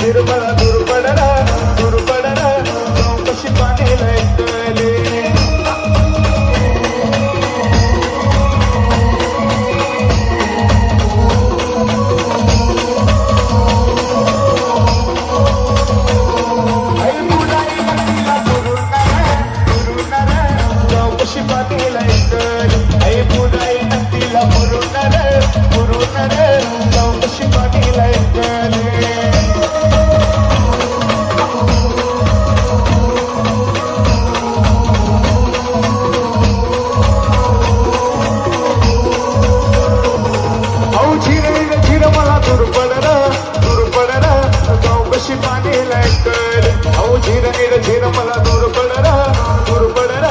निर्मळ दुर्बडरा दुर्बडरा चौकशी पाणी लयकले चौकशी पाणी लयकली आई पुढाई नदीला पुरुणार पुरुणार चौकशी पाणी लयकली मानेला कळ अहो झिर झिर मला दूर पडरा दूर पडरा.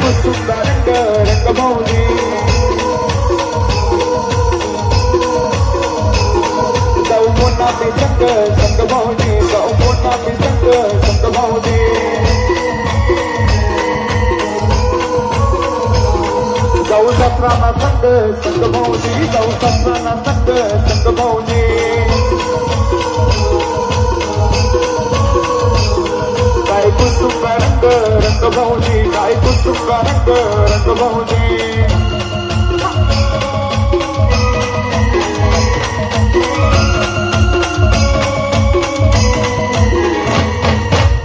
కూర్చుంద రంగ రంగమౌళి సౌమోనా మీ సంగ సంగమౌళి సౌమోనా మీ సంగ సంగమౌళి సౌ సప్రాణ సంగ సంగమౌళి సౌ సప్రాణ సంగ సంగమౌళి కూర్చుంద రంగ రంగమౌళి रंग रंगवू दे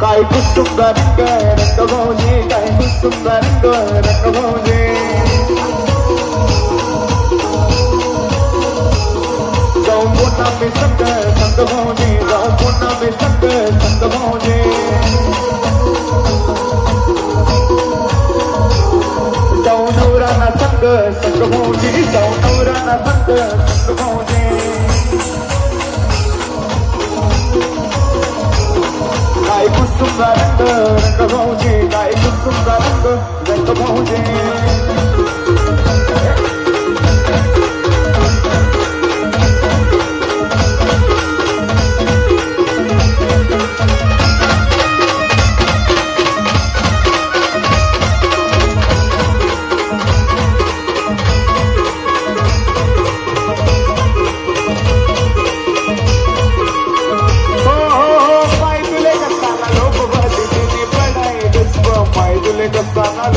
काय कुसुंदर रंगवणे काय कुसुंदर रंगवणे संगमोजी संगौरण संत संगमोजी. काय कुसुम रंग रंग भाऊजी काय कुसुम रंग रंग भाऊजी